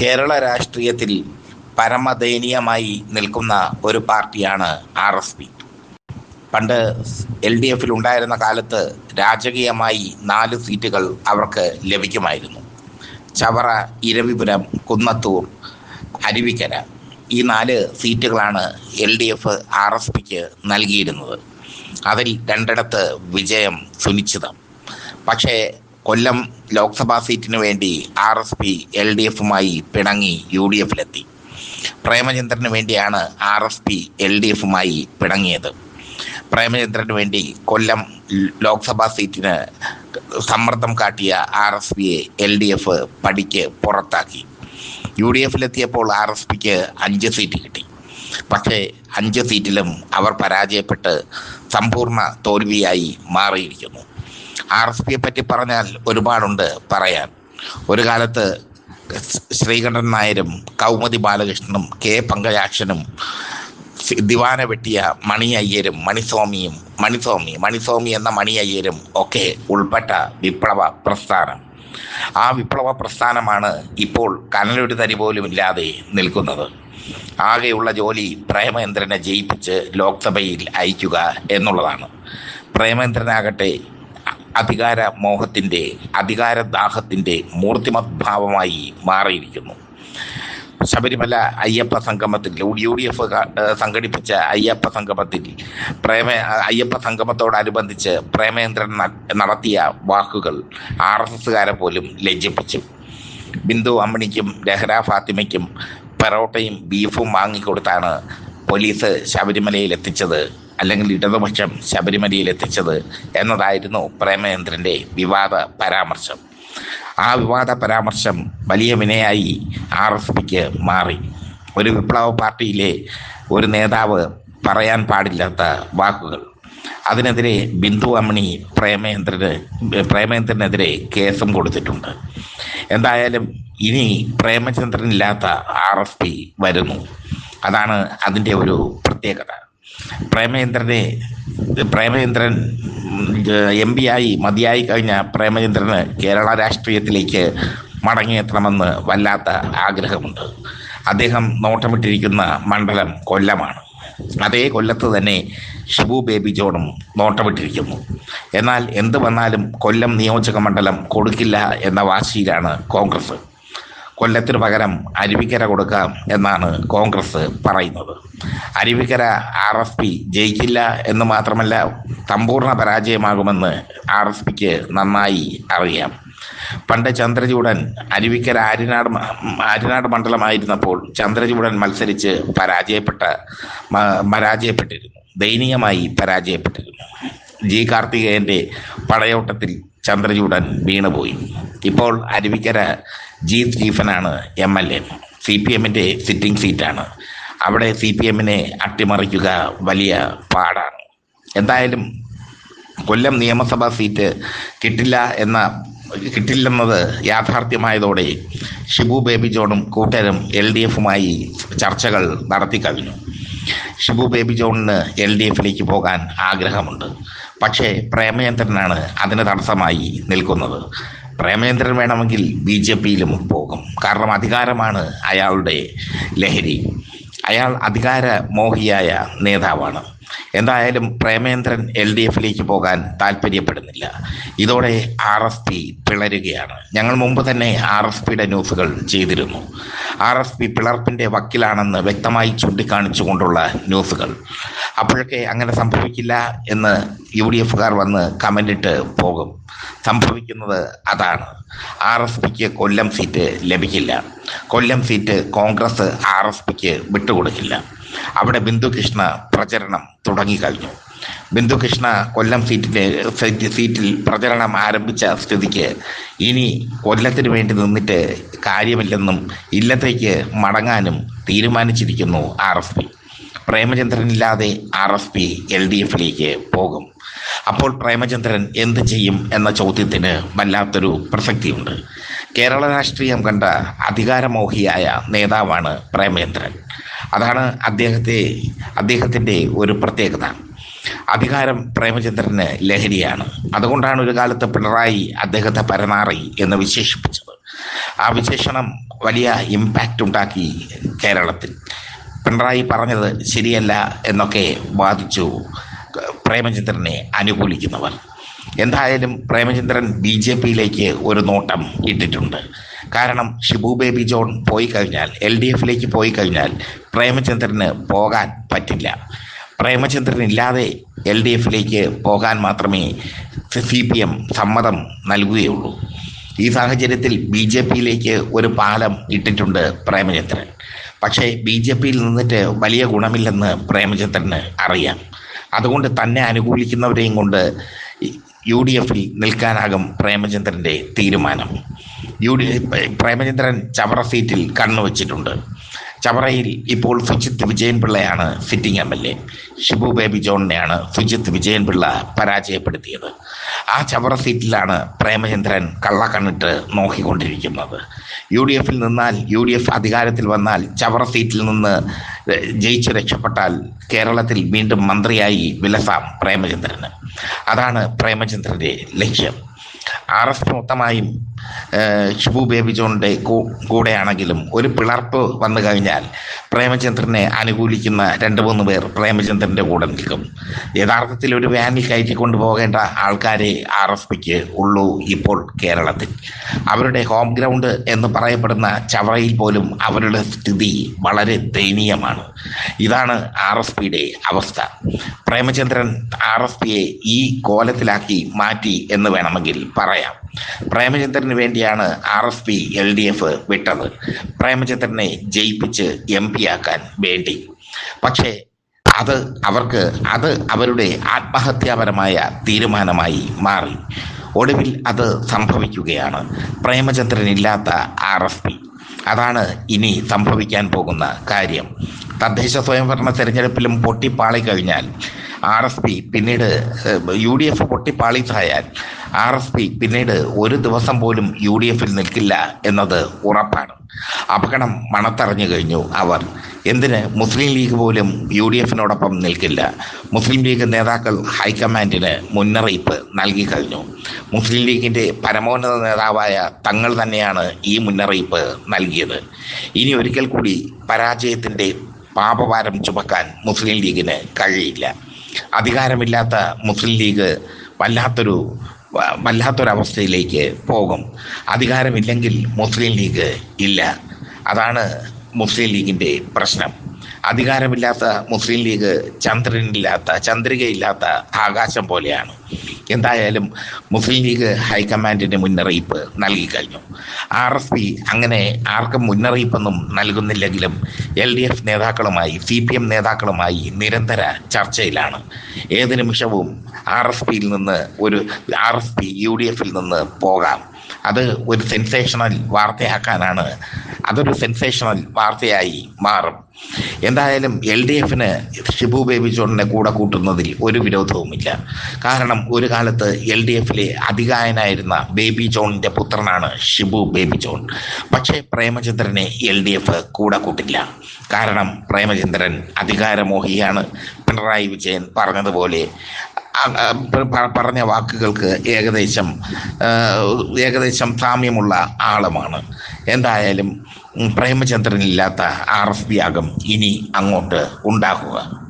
കേരള രാഷ്ട്രീയത്തിൽ പരമദയനീയമായി നിൽക്കുന്ന ഒരു പാർട്ടിയാണ് ആർ എസ് പി. പണ്ട് എൽ ഡി എഫിൽ ഉണ്ടായിരുന്ന കാലത്ത് രാജകീയമായി നാല് സീറ്റുകൾ അവർക്ക് ലഭിക്കുമായിരുന്നു. ചവറ ഇരവിപുരം കുന്നത്തൂർ അരുവിക്കര ഈ നാല് സീറ്റുകളാണ് L D F R S പിക്ക് നൽകിയിരുന്നത്. അതിൽ രണ്ടിടത്ത് വിജയം സുനിശ്ചിതം. പക്ഷേ കൊല്ലം ലോക്സഭാ സീറ്റിന് വേണ്ടി R S P L D എഫുമായി പിണങ്ങി യു ഡി എഫിലെത്തി. പ്രേമചന്ദ്രന് വേണ്ടിയാണ് R S P L D എഫുമായി പിണങ്ങിയത്. പ്രേമചന്ദ്രന് വേണ്ടി കൊല്ലം ലോക്സഭാ സീറ്റിന് സമ്മർദ്ദം കാട്ടിയ ആർ എസ് പിയെ എൽ ഡി എഫ് പടിക്ക് പുറത്താക്കി. യു ഡി എഫിലെത്തിയപ്പോൾ ആർ എസ് പിക്ക് അഞ്ച് സീറ്റ് കിട്ടി. പക്ഷേ അഞ്ച് സീറ്റിലും അവർ പരാജയപ്പെട്ട് സമ്പൂർണ തോൽവിയായി മാറിയിരിക്കുന്നു. ആർ എസ് പിയെ പറ്റി പറഞ്ഞാൽ ഒരുപാടുണ്ട് പറയാൻ. ഒരു കാലത്ത് ശ്രീകണ്ഠൻ നായരും കൗമുദി ബാലകൃഷ്ണനും കെ പങ്കജാക്ഷനും ദിവാന വെട്ടിയ മണി അയ്യരും മണിസ്വാമിയും മണിസ്വാമി മണിസ്വാമി എന്ന മണി അയ്യരും ഒക്കെ ഉൾപ്പെട്ട വിപ്ലവ പ്രസ്ഥാനം. ആ വിപ്ലവ പ്രസ്ഥാനമാണ് ഇപ്പോൾ കനലൊരു തരി പോലും ഇല്ലാതെ നിൽക്കുന്നത്. ആകെയുള്ള ജോലി പ്രേമേന്ദ്രനെ ജയിപ്പിച്ച് ലോക്സഭയിൽ അയക്കുക എന്നുള്ളതാണ്. പ്രേമേന്ദ്രനാകട്ടെ അധികാര മോഹത്തിന്റെ അധികാരദാഹത്തിന്റെ മൂർത്തിമത് ഭാവമായി മാറിയിരിക്കുന്നു. ശബരിമല അയ്യപ്പ സംഗമത്തിൽ യു ഡി എഫ് സംഘടിപ്പിച്ച അയ്യപ്പ സംഗമത്തിൽ പ്രേമ അയ്യപ്പ സംഗമത്തോടനുബന്ധിച്ച് പ്രേമേന്ദ്രൻ നടത്തിയ വാക്കുകൾ ആർ എസ് എസ്സുകാരെ പോലും ലജ്ജിപ്പിച്ചു. ബിന്ദു അമ്മിണിക്കും ലഹ്ര ഫാത്തിമയ്ക്കും പെറോട്ടയും ബീഫും വാങ്ങിക്കൊടുത്താണ് പോലീസ് ശബരിമലയിൽ എത്തിച്ചത് അല്ലെങ്കിൽ ഇടതുപക്ഷം ശബരിമലയിൽ എത്തിച്ചത് എന്നതായിരുന്നു പ്രേമചന്ദ്രന്റെ വിവാദ പരാമർശം. ആ വിവാദ പരാമർശം വലിയ വിനയായി ആർ എസ് പിക്ക് മാറി. ഒരു വിപ്ലവ പാർട്ടിയിലെ ഒരു നേതാവ് പറയാൻ പാടില്ലാത്ത വാക്കുകൾ. അതിനെതിരെ ബിന്ദു അമ്മണി പ്രേമേന്ദ്രന് പ്രേമേന്ദ്രനെതിരെ കേസും കൊടുത്തിട്ടുണ്ട്. എന്തായാലും ഇനി പ്രേമചന്ദ്രനില്ലാത്ത ആർ എസ് പി വരുന്നു. അതാണ് അതിന്റെ ഒരു പ്രത്യേകത. പ്രേമചന്ദ്രനെ പ്രേമചന്ദ്രൻ എം പി ആയി മതിയായി കഴിഞ്ഞ പ്രേമചന്ദ്രന് കേരള രാഷ്ട്രീയത്തിലേക്ക് മടങ്ങിയെത്തണമെന്ന് വല്ലാത്ത ആഗ്രഹമുണ്ട്. അദ്ദേഹം നോട്ടമിട്ടിരിക്കുന്ന മണ്ഡലം കൊല്ലമാണ്. അതേ കൊല്ലത്ത് തന്നെ ഷിബു ബേബി ജോണും നോട്ടമിട്ടിരിക്കുന്നു. എന്നാൽ എന്ത് വന്നാലും കൊല്ലം നിയോജക മണ്ഡലം കൊടുക്കില്ല എന്ന വാശിയിലാണ് കോൺഗ്രസ്. കൊല്ലത്തിന് പകരം അരുവിക്കര കൊടുക്കാം എന്നാണ് കോൺഗ്രസ് പറയുന്നത്. അരുവിക്കര ആർ എസ് പി ജയിക്കില്ല എന്ന് മാത്രമല്ല സമ്പൂർണ പരാജയമാകുമെന്ന് ആർ എസ് പിക്ക് നന്നായി അറിയാം. പണ്ട് ചന്ദ്രചൂടൻ അരുവിക്കര ആര്യനാട് ആര്യനാട് മണ്ഡലമായിരുന്നപ്പോൾ ചന്ദ്രചൂടൻ മത്സരിച്ച് പരാജയപ്പെട്ട പരാജയപ്പെട്ടിരുന്നു. ദയനീയമായി പരാജയപ്പെട്ടിരുന്നു. ജി കാർത്തികേയന്റെ പടയോട്ടത്തിൽ ചന്ദ്രചൂടൻ വീണുപോയി. ഇപ്പോൾ Aruvikkara G സ്റ്റീഫനാണ് M L A. C P എമ്മിന്റെ സിറ്റിംഗ് സീറ്റാണ്. അവിടെ സി പി എമ്മിനെ അട്ടിമറിക്കുക വലിയ പാടാണ്. എന്തായാലും കൊല്ലം നിയമസഭാ സീറ്റ് കിട്ടില്ല എന്ന കിട്ടില്ലെന്നത് യാഥാർത്ഥ്യമായതോടെ ഷിബു ബേബി ജോണും കൂട്ടരും എൽ ഡി എഫുമായി ചർച്ചകൾ നടത്തി കഴിഞ്ഞു. ഷിബു ബേബി ജോണിന് എൽ ഡി എഫിലേക്ക് പോകാൻ ആഗ്രഹമുണ്ട്. പക്ഷേ പ്രേമചന്ദ്രനാണ് അതിന് തടസ്സമായി നിൽക്കുന്നത്. പ്രേമചന്ദ്രൻ വേണമെങ്കിൽ ബി ജെ പിയിലും പോകും. കാരണം അധികാരമാണ് അയാളുടെ ലഹരി. അയാൾ അധികാര മോഹിയായ നേതാവാണ്. എന്തായാലും പ്രേമേന്ദ്രൻ എൽ ഡി എഫിലേക്ക് പോകാൻ താല്പര്യപ്പെടുന്നില്ല. ഇതോടെ ആർ എസ് പി പിളരുകയാണ്. ഞങ്ങൾ മുമ്പ് തന്നെ ആർ എസ് പിയുടെ ന്യൂസുകൾ ചെയ്തിരുന്നു. ആർ എസ് പി പിളർപ്പിന്റെ വക്കിലാണെന്ന് വ്യക്തമായി ചൂണ്ടിക്കാണിച്ചുകൊണ്ടുള്ള ന്യൂസുകൾ. അപ്പോഴൊക്കെ അങ്ങനെ സംഭവിക്കില്ല എന്ന് യു ഡി എഫുകാർ വന്ന് കമന്റിട്ട് പോകും. സംഭവിക്കുന്നത് അതാണ്. ആർ എസ് പിക്ക് കൊല്ലം സീറ്റ് ലഭിക്കില്ല. Kollam seat Congress R S പിക്ക് വിട്ടുകൊടുക്കില്ല. അവിടെ ബിന്ദുകൃഷ്ണ പ്രചരണം തുടങ്ങിക്കഴിഞ്ഞു ബിന്ദുകൃഷ്ണ കൊല്ലം സീറ്റിലെ സീറ്റിൽ പ്രചരണം ആരംഭിച്ച സ്ഥിതിക്ക് ഇനി കൊല്ലത്തിന് വേണ്ടി നിന്നിട്ട് കാര്യമില്ലെന്നും ഇല്ലത്തേക്ക് മടങ്ങാനും തീരുമാനിച്ചിരിക്കുന്നു R S P. പ്രേമചന്ദ്രനില്ലാതെ R S P L D എഫിലേക്ക് പോകും. അപ്പോൾ പ്രേമചന്ദ്രൻ എന്ത് ചെയ്യും എന്ന ചോദ്യത്തിന് വല്ലാത്തൊരു പ്രസക്തിയുണ്ട്. കേരള രാഷ്ട്രീയം കണ്ട അധികാരമോഹിയായ നേതാവാണ് പ്രേമചന്ദ്രൻ. അതാണ് അദ്ദേഹത്തെ അദ്ദേഹത്തിന്റെ ഒരു പ്രത്യേകത. അധികാരം പ്രേമചന്ദ്രന് ലഹരിയാണ്. അതുകൊണ്ടാണ് ഒരു കാലത്ത് പിണറായി അദ്ദേഹത്തെ പരനാറി എന്ന് വിശേഷിപ്പിച്ചത്. ആ വിശേഷണം വലിയ ഇമ്പാക്റ്റ് ഉണ്ടാക്കി കേരളത്തിൽ. പിണറായി പറഞ്ഞത് ശരിയല്ല എന്നൊക്കെ വാദിച്ചു പ്രേമചന്ദ്രനെ അനുകൂലിക്കുന്നവർ. എന്തായാലും പ്രേമചന്ദ്രൻ ബി ജെ പിയിലേക്ക് ഒരു നോട്ടം ഇട്ടിട്ടുണ്ട്. കാരണം ഷിബു ബേബി ജോൺ പോയി കഴിഞ്ഞാൽ എൽ ഡി എഫിലേക്ക് പോയി കഴിഞ്ഞാൽ പ്രേമചന്ദ്രന് പോകാൻ പറ്റില്ല. പ്രേമചന്ദ്രൻ ഇല്ലാതെ എൽ ഡി എഫിലേക്ക് പോകാൻ മാത്രമേ സി പി എം സമ്മതം നൽകുകയുള്ളൂ. ഈ സാഹചര്യത്തിൽ ബി ജെ പിയിലേക്ക് ഒരു പാലം ഇട്ടിട്ടുണ്ട് പ്രേമചന്ദ്രൻ. പക്ഷേ ബി ജെ പിയിൽ നിന്നിട്ട് വലിയ ഗുണമില്ലെന്ന് പ്രേമചന്ദ്രന് അറിയാം. അതുകൊണ്ട് തന്നെ അനുകൂലിക്കുന്നവരെയും കൊണ്ട് യു ഡി എഫിൽ നിൽക്കാനാകും പ്രേമചന്ദ്രന്റെ തീരുമാനം. യു ഡി പ്രേമചന്ദ്രൻ ചവറ സീറ്റിൽ കണ്ണുവച്ചിട്ടുണ്ട്. ചവറയിൽ ഇപ്പോൾ Sujith വിജയൻപിള്ളയാണ് sitting M L A. Shibu Baby ജോണിനെയാണ് Vijayan Vijayan Pillai പരാജയപ്പെടുത്തിയത്. ആ ചവറ സീറ്റിലാണ് പ്രേമചന്ദ്രൻ കള്ളക്കണ്ണിട്ട് നോക്കിക്കൊണ്ടിരിക്കുന്നത്. യു ഡി എഫിൽ നിന്നാൽ യു ഡി എഫ് അധികാരത്തിൽ വന്നാൽ ചവറ സീറ്റിൽ നിന്ന് ജയിച്ചു രക്ഷപ്പെട്ടാൽ കേരളത്തിൽ വീണ്ടും മന്ത്രിയായി വിലസാം പ്രേമചന്ദ്രന്. അതാണ് പ്രേമചന്ദ്രന്റെ ലക്ഷ്യം. ആർ എസ് മൊത്തമായും ഷിബു ബേബി ജോണിന്റെ കൂടെയാണെങ്കിലും ഒരു പിളർപ്പ് വന്നു കഴിഞ്ഞാൽ പ്രേമചന്ദ്രനെ അനുകൂലിക്കുന്ന രണ്ട് മൂന്ന് പേർ പ്രേമചന്ദ്രന്റെ കൂടെ നിൽക്കും. യഥാർത്ഥത്തിൽ ഒരു വാനിൽ കയറ്റിക്കൊണ്ട് കൊണ്ടുപോകേണ്ട ആൾക്കാരെ ആർ എസ് പിക്ക് ഉള്ളൂ ഇപ്പോൾ കേരളത്തിൽ. അവരുടെ ഹോം ഗ്രൗണ്ട് എന്ന് പറയപ്പെടുന്ന ചവറയിൽ പോലും അവരുടെ സ്ഥിതി വളരെ ദയനീയമാണ്. ഇതാണ് ആർ എസ് പിയുടെ അവസ്ഥ. പ്രേമചന്ദ്രൻ ആർ എസ് പിയെ ഈ കോലത്തിലാക്കി മാറ്റി എന്ന് വേണമെങ്കിൽ പറയാം. പ്രേമചന്ദ്രന് വേണ്ടിയാണ് R S P L D F വിട്ടത്. പ്രേമചന്ദ്രനെ ജയിപ്പിച്ച് എം പി ആക്കാൻ വേണ്ടി. പക്ഷേ അത് അവർക്ക് അത് അവരുടെ ആത്മഹത്യാപരമായ തീരുമാനമായി മാറി. ഒടുവിൽ അത് സംഭവിക്കുകയാണ്. പ്രേമചന്ദ്രനില്ലാത്ത ആർ എസ് പി. അതാണ് ഇനി സംഭവിക്കാൻ പോകുന്ന കാര്യം. തദ്ദേശ സ്വയംഭരണ തെരഞ്ഞെടുപ്പിലും പൊട്ടിപ്പാളി കഴിഞ്ഞാൽ ആർ എസ് പി പിന്നീട് യു ഡി എഫ് പൊട്ടിപ്പാളിച്ചായാൽ ആർ എസ് പി പിന്നീട് ഒരു ദിവസം പോലും യു ഡി എഫിൽ നിൽക്കില്ല എന്നത് ഉറപ്പാണ്. അപകടം മണത്തറിഞ്ഞു കഴിഞ്ഞു അവർ. എന്തിന്? മുസ്ലിം ലീഗ് പോലും യു ഡി എഫിനോടൊപ്പം നിൽക്കില്ല. മുസ്ലിം ലീഗ് നേതാക്കൾ ഹൈക്കമാൻഡിന് മുന്നറിയിപ്പ് നൽകി കഴിഞ്ഞു. മുസ്ലിം ലീഗിന്റെ പരമോന്നത നേതാവായ തങ്ങൾ തന്നെയാണ് ഈ മുന്നറിയിപ്പ് നൽകിയത്. ഇനി ഒരിക്കൽ കൂടി പരാജയത്തിന്റെ പാപഭാരം ചുമക്കാൻ മുസ്ലിം ലീഗിന് കഴിയില്ല. അധികാരമില്ലാത്ത മുസ്ലിം ലീഗ് വല്ലാത്തൊരു വല്ലാത്തൊരവസ്ഥയിലേക്ക് പോകും. അധികാരമില്ലെങ്കിൽ മുസ്ലിം ലീഗ് ഇല്ല. അതാണ് മുസ്ലിം ലീഗിന്റെ പ്രശ്നം. അധികാരമില്ലാത്ത മുസ്ലിം ലീഗ് ചന്ദ്രനില്ലാത്ത ചന്ദ്രികയില്ലാത്ത ആകാശം പോലെയാണ്. എന്തായാലും മുസ്ലിം ലീഗ് ഹൈക്കമാൻഡിന് മുന്നറിയിപ്പ് നൽകി കഴിഞ്ഞു. ആർ എസ് പി അങ്ങനെ ആർക്കും മുന്നറിയിപ്പൊന്നും നൽകുന്നില്ലെങ്കിലും എൽ ഡി എഫ് നേതാക്കളുമായി സി പി എം നേതാക്കളുമായി നിരന്തര ചർച്ചയിലാണ്. ഏത് നിമിഷവും ആർ എസ് പിയിൽ നിന്ന് ഒരു R S P U D എഫിൽ നിന്ന് പോകാം. അത് ഒരു സെൻസേഷണൽ വാർത്തയാക്കാനാണ്. അതൊരു സെൻസേഷണൽ വാർത്തയായി മാറും. എന്തായാലും എൽ ഡി എഫിന് ഷിബു ബേബി ജോണിനെ കൂടെ കൂട്ടുന്നതിൽ ഒരു വിരോധവുമില്ല. കാരണം ഒരു കാലത്ത് എൽ ഡി എഫിലെ അധികായനായിരുന്ന ബേബി ജോണിന്റെ പുത്രനാണ് ഷിബു ബേബി ജോൺ പക്ഷേ പ്രേമചന്ദ്രനെ എൽ ഡി എഫ് കൂടെ കൂട്ടില്ല. കാരണം പ്രേമചന്ദ്രൻ അധികാരമോഹിയാണ്. പിണറായി വിജയൻ പറഞ്ഞതുപോലെ പറഞ്ഞ വാക്കുകൾക്ക് ഏകദേശം ഏകദേശം സാമ്യമുള്ള ആളുമാണ്. എന്തായാലും പ്രേമചന്ദ്രനില്ലാത്ത ആർ എസ് ആകും ഇനി അങ്ങോട്ട് ഉണ്ടാകുക